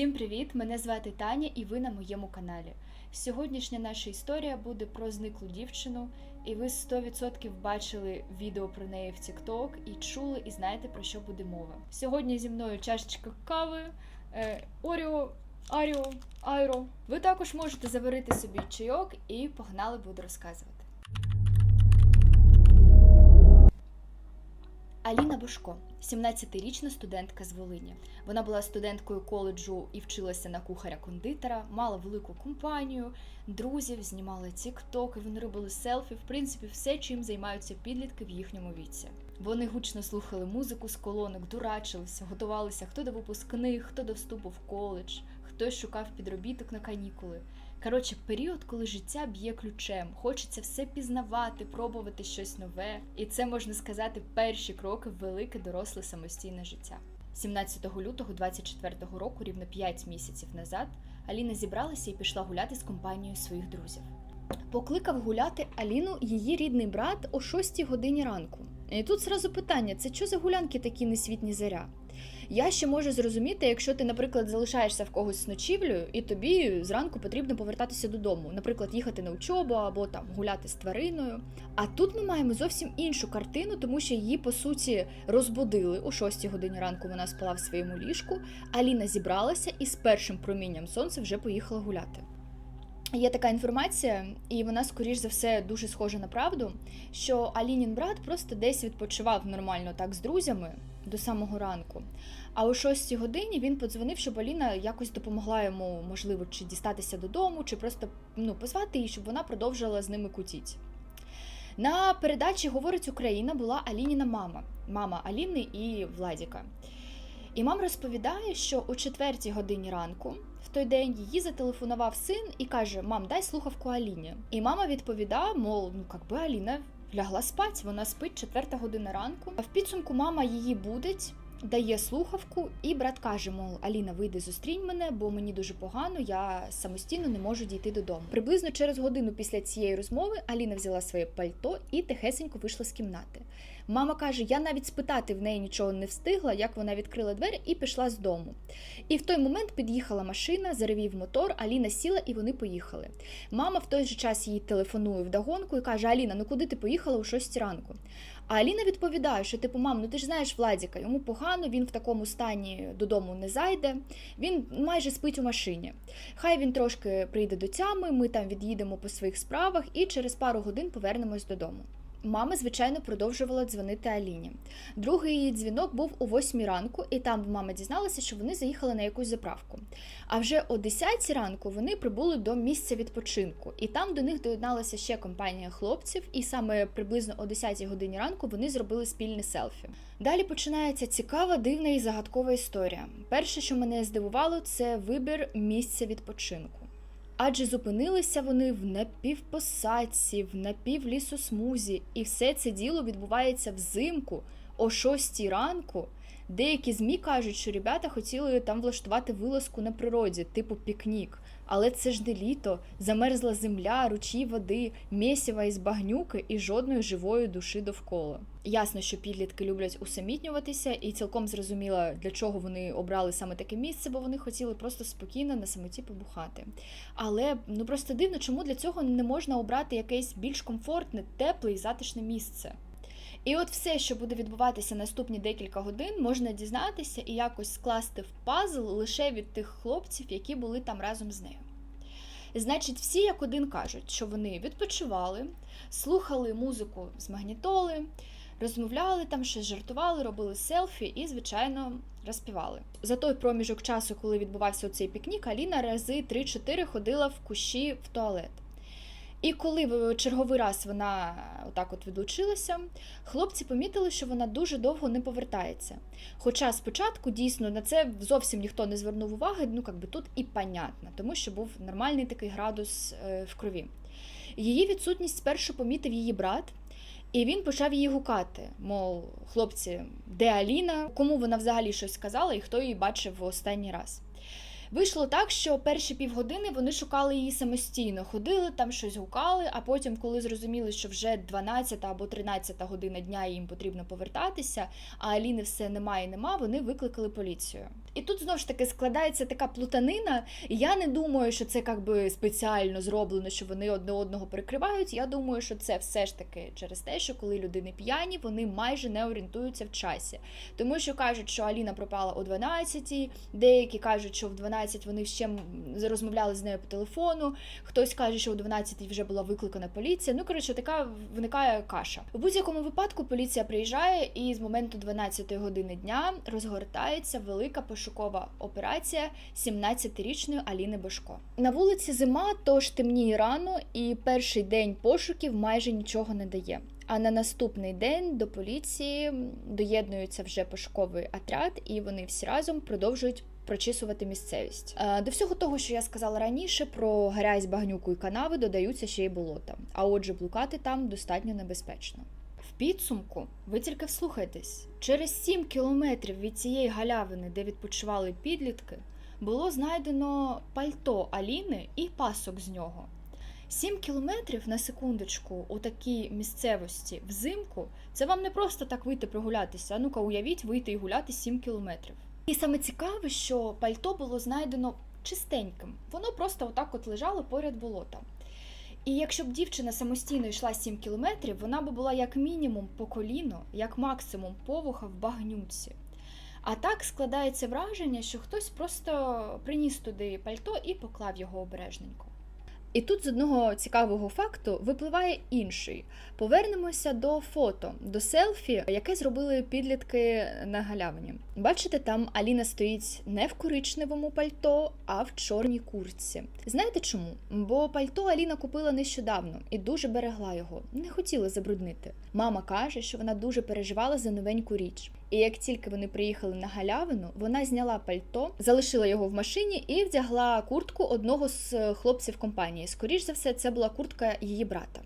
Всім привіт! Мене звати Таня, і ви на моєму каналі. Сьогоднішня наша історія буде про зниклу дівчину, і ви 100% бачили відео про неї в TikTok і чули, і знаєте про що буде мова. Сьогодні зі мною чашечка кави, е, Оріо, Аріо, Айро. Ви також можете заварити собі чайок і погнали буду розказувати. Аліна Бошко, 17-річна студентка з Волині. Вона була студенткою коледжу і вчилася на кухаря-кондитера, мала велику компанію, друзів, знімала тік-ток, вони робили селфі, в принципі, все, чим займаються підлітки в їхньому віці. Вони гучно слухали музику з колонок, дурачилися, готувалися хто до випускних, хто до вступу в коледж, хтось шукав підробіток на канікули. Коротше, період, коли життя б'є ключем, хочеться все пізнавати, пробувати щось нове, і це можна сказати перші кроки в велике доросле самостійне життя. 17 лютого 24-го року, рівно 5 місяців назад, Аліна зібралася і пішла гуляти з компанією своїх друзів. Покликав гуляти Аліну її рідний брат о 6 годині ранку. І тут зразу питання: це що за гулянки такі несвітні заря? Я ще можу зрозуміти, якщо ти, наприклад, залишаєшся в когось з ночівлею, і тобі зранку потрібно повертатися додому, наприклад, їхати на учобу або там гуляти з твариною. А тут ми маємо зовсім іншу картину, тому що її по суті розбудили о 6 годині ранку. Вона спала в своєму ліжку. Аліна зібралася і з першим промінням сонця вже поїхала гуляти. Є така інформація, і вона, скоріш за все, дуже схожа на правду, що Алінін брат просто десь відпочивав нормально так з друзями до самого ранку. А о 6 годині він подзвонив, щоб Аліна якось допомогла йому, можливо, чи дістатися додому, чи просто ну, позвати її, щоб вона продовжила з ними кутіть. На передачі Говорить Україна була Алініна мама, мама Аліни і Владіка. І мама розповідає, що о 4 годині ранку в той день її зателефонував син і каже: Мам, дай слухавку Аліні. І мама відповідає, мов, ну як би Аліна лягла спать, вона спить четверта година ранку. А в підсумку мама її будить. Дає слухавку, і брат каже: мол, Аліна, вийди, зустрінь мене, бо мені дуже погано, я самостійно не можу дійти додому. Приблизно через годину після цієї розмови Аліна взяла своє пальто і тихесенько вийшла з кімнати. Мама каже: я навіть спитати в неї нічого не встигла, як вона відкрила двері і пішла з дому. І в той момент під'їхала машина, заревів мотор, Аліна сіла і вони поїхали. Мама в той же час їй телефонує вдогонку і каже: Аліна, ну куди ти поїхала о 6 ранку? А Аліна відповідає, що типу, мам, ну ти ж знаєш Владіка, йому погано, він в такому стані додому не зайде, він майже спить у машині. Хай він трошки прийде до тями, ми там від'їдемо по своїх справах і через пару годин повернемось додому. Мама, звичайно, продовжувала дзвонити Аліні. Другий її дзвінок був о 8 ранку, і там мама дізналася, що вони заїхали на якусь заправку. А вже о 10 ранку вони прибули до місця відпочинку, і там до них доєдналася ще компанія хлопців, і саме приблизно о 10 годині ранку вони зробили спільне селфі. Далі починається цікава, дивна і загадкова історія. Перше, що мене здивувало, це вибір місця відпочинку. Адже зупинилися вони в напівпосадці, в напівлісосмузі, і все це діло відбувається взимку о 6 ранку. Деякі ЗМІ кажуть, що ребята хотіли там влаштувати вилазку на природі, типу пікнік. Але це ж не літо, замерзла земля, ручі води, місіва із багнюки і жодної живої душі довкола. Ясно, що підлітки люблять усамітнюватися, і цілком зрозуміло, для чого вони обрали саме таке місце, бо вони хотіли просто спокійно на самоті побухати. Але ну просто дивно, чому для цього не можна обрати якесь більш комфортне, тепле і затишне місце. І от все, що буде відбуватися наступні декілька годин, можна дізнатися і якось скласти в пазл лише від тих хлопців, які були там разом з нею. Значить, всі як один кажуть, що вони відпочивали, слухали музику з магнітоли, розмовляли там, щось жартували, робили селфі і, звичайно, розпівали. За той проміжок часу, коли відбувався цей пікнік, Аліна рази 3-4 ходила в кущі в туалет. І коли в черговий раз вона отак от відлучилася, хлопці помітили, що вона дуже довго не повертається. Хоча спочатку дійсно на це зовсім ніхто не звернув уваги, ну якби тут і понятно, тому що був нормальний такий градус е, в крові. Її відсутність спершу помітив її брат, і він почав її гукати. Мов, хлопці, де Аліна, кому вона взагалі щось сказала і хто її бачив в останній раз. Вийшло так, що перші півгодини вони шукали її самостійно, ходили там, щось гукали. А потім, коли зрозуміли, що вже 12 або 13 година дня їм потрібно повертатися, а Аліни все немає, і нема, вони викликали поліцію. І тут знову ж таки складається така плутанина. І я не думаю, що це як би спеціально зроблено, що вони одне одного перекривають. Я думаю, що це все ж таки через те, що коли людини п'яні, вони майже не орієнтуються в часі. Тому що кажуть, що Аліна пропала о 12, деякі кажуть, що в 12 вони ще розмовляли з нею по телефону. Хтось каже, що о 12 вже була викликана поліція. Ну коротше, така виникає каша. У будь-якому випадку поліція приїжджає, і з моменту 12 години дня розгортається велика пошукова операція 17-річної Аліни Бошко. На вулиці зима, тож темніє рано, і перший день пошуків майже нічого не дає. А на наступний день до поліції доєднується вже пошуковий отряд, і вони всі разом продовжують прочісувати місцевість. Е, До всього того, що я сказала раніше, про грязь, багнюку і канави додаються ще й болота. А отже, блукати там достатньо небезпечно. В підсумку ви тільки вслухайтесь, через 7 кілометрів від цієї галявини, де відпочивали підлітки, було знайдено пальто Аліни і пасок з нього. 7 кілометрів на секундочку у такій місцевості взимку це вам не просто так вийти прогулятися. А ну-ка, уявіть, вийти і гуляти 7 кілометрів. І саме цікаве, що пальто було знайдено чистеньким. Воно просто отак от лежало поряд болота. І якщо б дівчина самостійно йшла 7 кілометрів, вона б була як мінімум по коліно, як максимум повуха в багнюці. А так складається враження, що хтось просто приніс туди пальто і поклав його обережненько. І тут з одного цікавого факту випливає інший. Повернемося до фото, до селфі, яке зробили підлітки на галявині. Бачите, там Аліна стоїть не в коричневому пальто, а в чорній куртці. Знаєте чому? Бо пальто Аліна купила нещодавно і дуже берегла його, не хотіла забруднити. Мама каже, що вона дуже переживала за новеньку річ. І як тільки вони приїхали на галявину, вона зняла пальто, залишила його в машині і вдягла куртку одного з е, хлопців компанії. Скоріш за все, це була куртка її брата.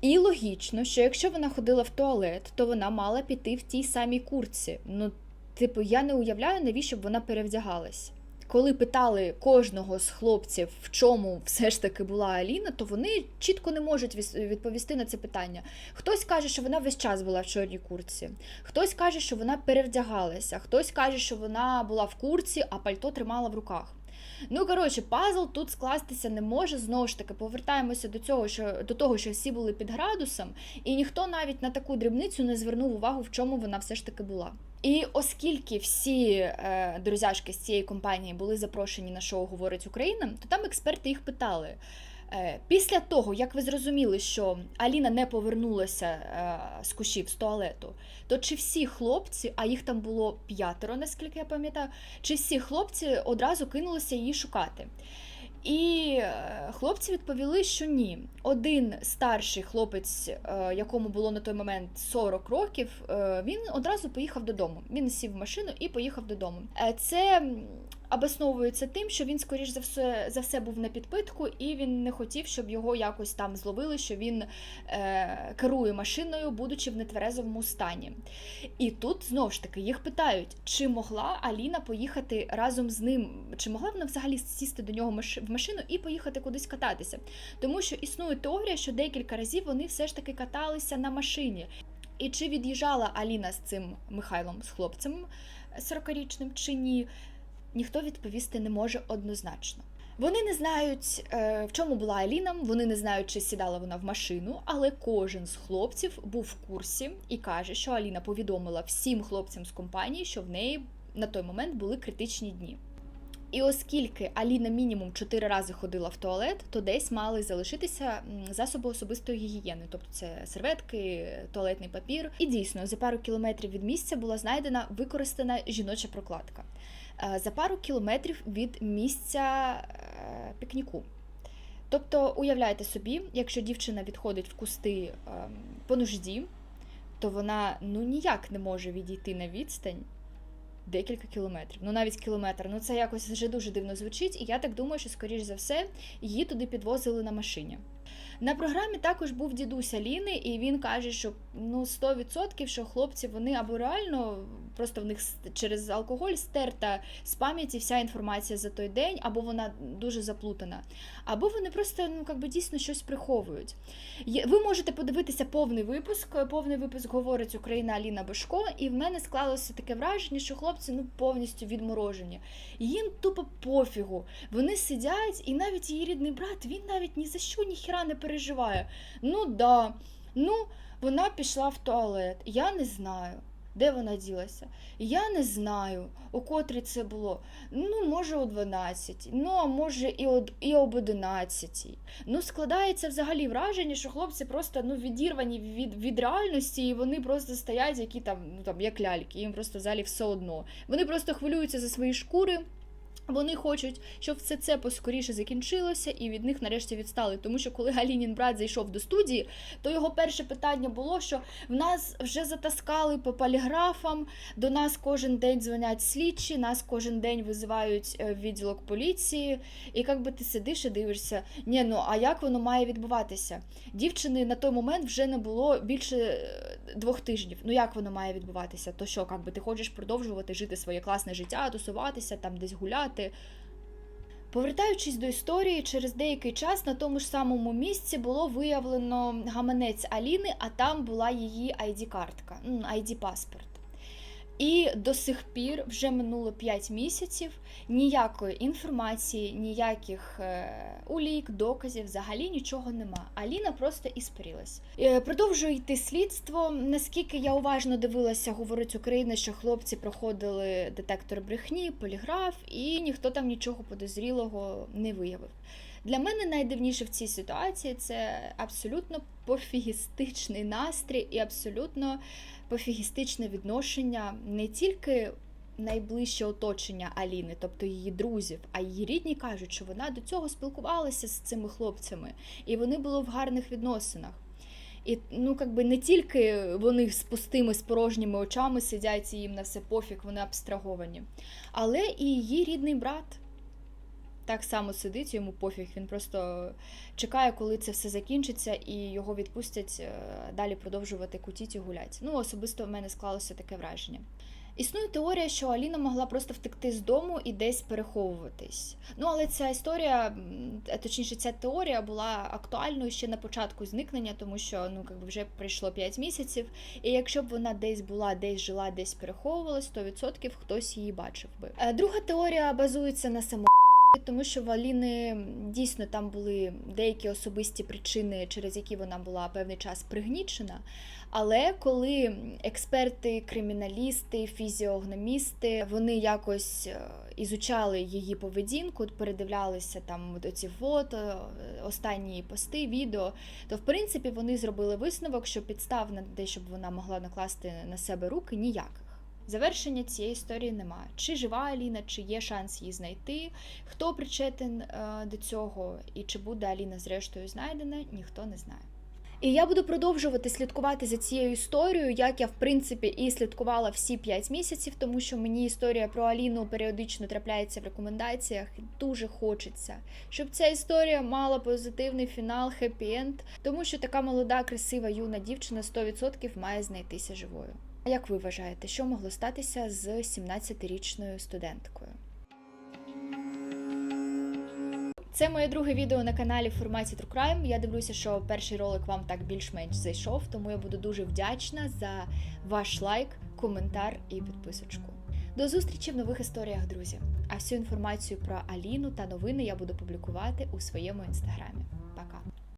І логічно, що якщо вона ходила в туалет, то вона мала піти в тій самій куртці. Ну, типу, я не уявляю, навіщо б вона перевдягалась. Коли питали кожного з хлопців, в чому все ж таки була Аліна, то вони чітко не можуть відповісти на це питання. Хтось каже, що вона весь час була в чорній куртці, хтось каже, що вона перевдягалася, хтось каже, що вона була в курці, а пальто тримала в руках. Ну, коротше, пазл тут скластися не може. Знову ж таки, повертаємося до цього, що до того, що всі були під градусом, і ніхто навіть на таку дрібницю не звернув увагу, в чому вона все ж таки була. І оскільки всі е, друзяшки з цієї компанії були запрошені на шоу Говорить Україна, то там експерти їх питали. Е, Після того, як ви зрозуміли, що Аліна не повернулася е, з кущів з туалету, то чи всі хлопці, а їх там було п'ятеро, наскільки я пам'ятаю, чи всі хлопці одразу кинулися її шукати? І е, хлопці відповіли, що ні. Один старший хлопець, якому було на той момент 40 років, він одразу поїхав додому. Він сів в машину і поїхав додому. Це обосновується тим, що він, скоріш за все, за все був на підпитку, і він не хотів, щоб його якось там зловили, що він е, керує машиною, будучи в нетверезовому стані. І тут знову ж таки їх питають, чи могла Аліна поїхати разом з ним, чи могла вона взагалі сісти до нього в машину і поїхати кудись кататися. Тому що існує теорія, що декілька разів вони все ж таки каталися на машині. І чи від'їжджала Аліна з цим Михайлом, з хлопцем 40-річним, чи ні, ніхто відповісти не може однозначно. Вони не знають, е, в чому була Аліна, вони не знають, чи сідала вона в машину, але кожен з хлопців був в курсі і каже, що Аліна повідомила всім хлопцям з компанії, що в неї на той момент були критичні дні. І оскільки Аліна мінімум 4 рази ходила в туалет, то десь мали залишитися засоби особистої гігієни, тобто це серветки, туалетний папір. І дійсно, за пару кілометрів від місця була знайдена використана жіноча прокладка. Е, За пару кілометрів від місця е, пікніку. Тобто, уявляйте собі, якщо дівчина відходить в кусти ем, по нужді, то вона ну ніяк не може відійти на відстань декілька кілометрів. Ну навіть кілометр. Ну це якось вже дуже дивно звучить, і я так думаю, що скоріш за все її туди підвозили на машині. На програмі також був дідусь Аліни, і він каже, що ну 100% що хлопці вони або реально просто в них через алкоголь стерта з пам'яті вся інформація за той день, або вона дуже заплутана, або вони просто ну якби дійсно щось приховують. Ви можете подивитися повний випуск. Повний випуск говорить Україна Аліна Бошко, і в мене склалося таке враження, що хлопці ну повністю відморожені. Їм тупо пофігу. Вони сидять, і навіть її рідний брат, він навіть ні за що ніхіра не переживає. Ну да, ну вона пішла в туалет. Я не знаю. Де вона ділася? Я не знаю, у котрій це було. Ну, може, о 12, ну, а може, і, од, і об 11. Ну, складається взагалі враження, що хлопці просто ну, відірвані від, від реальності, і вони просто стоять, які там, ну, там, як ляльки, їм просто взагалі все одно. Вони просто хвилюються за свої шкури. Вони хочуть, щоб все це поскоріше закінчилося і від них нарешті відстали. Тому що коли Галінін брат зайшов до студії, то його перше питання було, що в нас вже затаскали по поліграфам, до нас кожен день дзвонять слідчі, нас кожен день визивають е, в відділок поліції. І як би ти сидиш і дивишся, ні, ну а як воно має відбуватися? Дівчини на той момент вже не було більше е, двох тижнів. Ну як воно має відбуватися? То що, якби ти хочеш продовжувати жити своє класне життя, тусуватися, там десь гуляти. Повертаючись до історії, через деякий час на тому ж самому місці було виявлено гаманець Аліни, а там була її ID-картка, ID-паспорт. І до сих пір вже минуло 5 місяців, ніякої інформації, ніяких е, улік, доказів, взагалі нічого нема. Аліна просто іспарілась. Е, продовжує йти слідство. Наскільки я уважно дивилася, говорить Україна, що хлопці проходили детектор брехні, поліграф, і ніхто там нічого подозрілого не виявив. Для мене найдивніше в цій ситуації це абсолютно пофігістичний настрій і абсолютно пофігістичне відношення не тільки найближче оточення Аліни, тобто її друзів, а її рідні кажуть, що вона до цього спілкувалася з цими хлопцями, і вони були в гарних відносинах. І ну, якби не тільки вони з пустими, з порожніми очами сидять і їм на все пофіг, вони абстраговані, але і її рідний брат так само сидить, йому пофіг. Він просто чекає, коли це все закінчиться, і його відпустять е, далі продовжувати кутіть і гулять. Ну, особисто в мене склалося таке враження. Існує теорія, що Аліна могла просто втекти з дому і десь переховуватись. Ну, але ця історія, е, точніше, ця теорія була актуальною ще на початку зникнення, тому що ну, якби вже пройшло 5 місяців. І якщо б вона десь була, десь жила, десь переховувалась, 100% хтось її бачив би. Е, Друга теорія базується на само. Тому що в Аліни дійсно там були деякі особисті причини, через які вона була певний час пригнічена. Але коли експерти, криміналісти, фізіогномісти вони якось е, ізучали її поведінку, передивлялися там от ці фото, е, останні пости, відео, то в принципі вони зробили висновок, що підстав на те, щоб вона могла накласти на себе руки, ніяких. Завершення цієї історії немає. Чи жива Аліна, чи є шанс її знайти, хто причетен е, до цього, і чи буде Аліна зрештою знайдена, ніхто не знає. І я буду продовжувати слідкувати за цією історією, як я в принципі і слідкувала всі 5 місяців, тому що мені історія про Аліну періодично трапляється в рекомендаціях. Дуже хочеться, щоб ця історія мала позитивний фінал, хеппі-енд, тому що така молода, красива юна дівчина 100% має знайтися живою. А як ви вважаєте, що могло статися з 17-річною студенткою? Це моє друге відео на каналі в форматі True Crime. Я дивлюся, що перший ролик вам так більш-менш зайшов, тому я буду дуже вдячна за ваш лайк, коментар і підписочку. До зустрічі в нових історіях, друзі! А всю інформацію про Аліну та новини я буду публікувати у своєму інстаграмі.